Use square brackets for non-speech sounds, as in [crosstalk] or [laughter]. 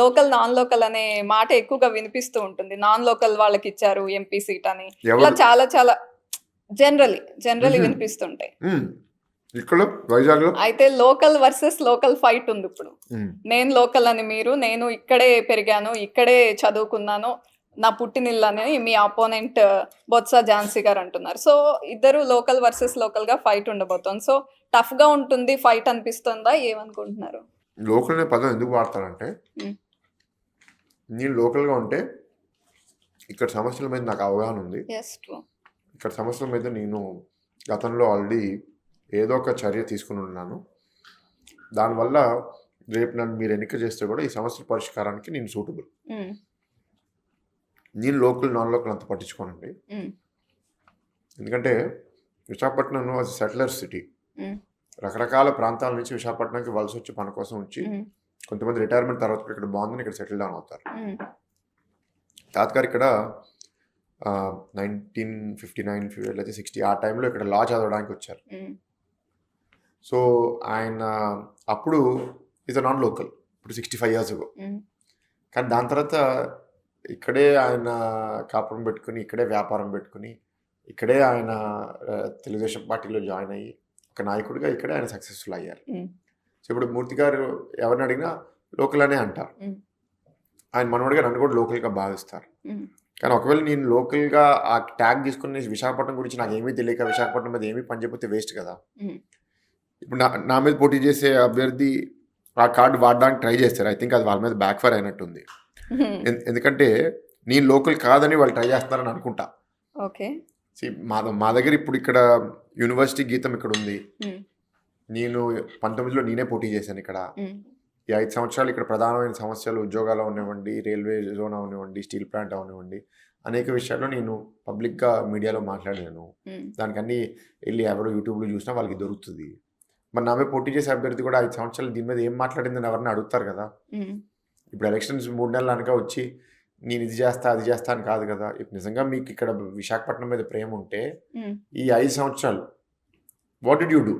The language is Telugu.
లోకల్ నాన్ లోకల్ అనే మాట ఎక్కువగా వినిపిస్తూ ఉంటుంది. నాన్ లోకల్ వాళ్ళకి ఇచ్చారు ఎంపీ సీట్ అని. ఇలా చాలా చాలా జనరలీ జనరలీ. వినిపిస్తుంటాయి. ఇక్కడ వైజాగ్లో? అయితే లోకల్ వర్సెస్ లోకల్ ఫైట్ ఉంది ఇప్పుడు. నేను లోకల్ అని మీరు నేను ఇక్కడే పెరిగాను ఇక్కడే చదువుకున్నాను నా పుట్టినిల్లు అని మీ ఆపోనెంట్ బొత్స ఝాన్సీ గారు అంటున్నారు. సో ఇద్దరు లోకల్ వర్సెస్ లోకల్గా ఫైట్ ఉండబోతోంది. సో టఫ్గా ఉంటుంది ఫైట్ అనిపిస్తుందా? ఏమనుకుంటున్నారు? లోకల్ అనే పదం ఎందుకు వాడతారంటే ఉమ్. నేను లోకల్గా ఉంటే ఇక్కడ సమస్యల మీద నాకు అవగాహన ఉంది. ఇక్కడ సమస్యల మీద నేను గతంలో ఆల్రెడీ ఏదో ఒక చర్య తీసుకుని ఉన్నాను. దానివల్ల రేపు నన్ను మీరు ఎన్నిక చేస్తే కూడా ఈ సమస్యల పరిష్కారానికి నేను సూటబుల్ నేను లోకల్ నాన్ లోకల్ అంత పట్టించుకోనండి. ఎందుకంటే విశాఖపట్నం వాజ్ సెటిలర్ సిటీ. రకరకాల ప్రాంతాల నుంచి విశాఖపట్నంకి వలస వచ్చి పని కోసం వచ్చి కొంతమంది రిటైర్మెంట్ తర్వాత కూడా ఇక్కడ బాగుందని ఇక్కడ సెటిల్ డౌన్ అవుతారు. తాత్గారు ఇక్కడ నైన్టీన్ ఫిఫ్టీ నైన్ లేదా సిక్స్టీ ఆ టైంలో ఇక్కడ లా చదవడానికి వచ్చారు. సో ఆయన అప్పుడు ఈజ్ అ నాన్ లోకల్ ఇప్పుడు సిక్స్టీ ఫైవ్ ఇయర్స్ కానీ దాని తర్వాత ఇక్కడే ఆయన కాపురం పెట్టుకుని ఇక్కడే వ్యాపారం పెట్టుకుని ఇక్కడే ఆయన తెలుగుదేశం పార్టీలో జాయిన్ అయ్యి ఒక నాయకుడిగా ఇక్కడే ఆయన సక్సెస్ఫుల్ అయ్యారు. సో ఇప్పుడు మూర్తి గారు ఎవరిని అడిగినా లోకల్ అనే అంటారు. ఆయన మనవాడిగా నన్ను కూడా లోకల్గా భావిస్తారు. కానీ ఒకవేళ నేను లోకల్గా ఆ ట్యాగ్ తీసుకుని విశాఖపట్నం గురించి నాకు ఏమీ తెలియక విశాఖపట్నం మీద ఏమీ పని చెప్పితే వేస్ట్ కదా. ఇప్పుడు నా నా మీద పోటీ చేసే అభ్యర్థి ఆ కార్డు వాడడానికి ట్రై చేస్తారు. ఐ థింక్ అది వాళ్ళ మీద బ్యాక్ ఫైర్ అయినట్టుంది. [laughs] ఎందుకంటే నేను లోకల్ కాదని వాళ్ళు ట్రై చేస్తున్నారని అనుకుంటా. ఓకే. మా మా దగ్గర ఇప్పుడు ఇక్కడ యూనివర్సిటీ గీతం ఇక్కడ ఉంది. నేను పంతొమ్మిదిలో నేనే పోటీ చేశాను ఇక్కడ. ఈ ఐదు సంవత్సరాలు ఇక్కడ ప్రధానమైన సమస్యలు ఉద్యోగాలు అవనివ్వండి రైల్వే జోన్ అవనివ్వండి స్టీల్ ప్లాంట్ అవనివ్వండి. అనేక విషయాల్లో నేను పబ్లిక్గా మీడియాలో మాట్లాడాను. దానికి అన్ని వెళ్ళి ఎవరో యూట్యూబ్లో చూసినా వాళ్ళకి దొరుకుతుంది. మరి నా మీద పోటీ చేసే అభ్యర్థి కూడా ఐదు సంవత్సరాలు దీని మీద ఏం మాట్లాడిందని ఎవరిని అడుగుతారు కదా? ఇప్పుడు ఎలక్షన్స్ మూడు నెలలు అనక వచ్చి నేను ఇది చేస్తా అది చేస్తా అని కాదు కదా. ఇప్పుడు నిజంగా మీకు ఇక్కడ విశాఖపట్నం మీద ప్రేమ ఉంటే ఈ ఐదు సంవత్సరాలు వాట్ డిడ్ యూ డూ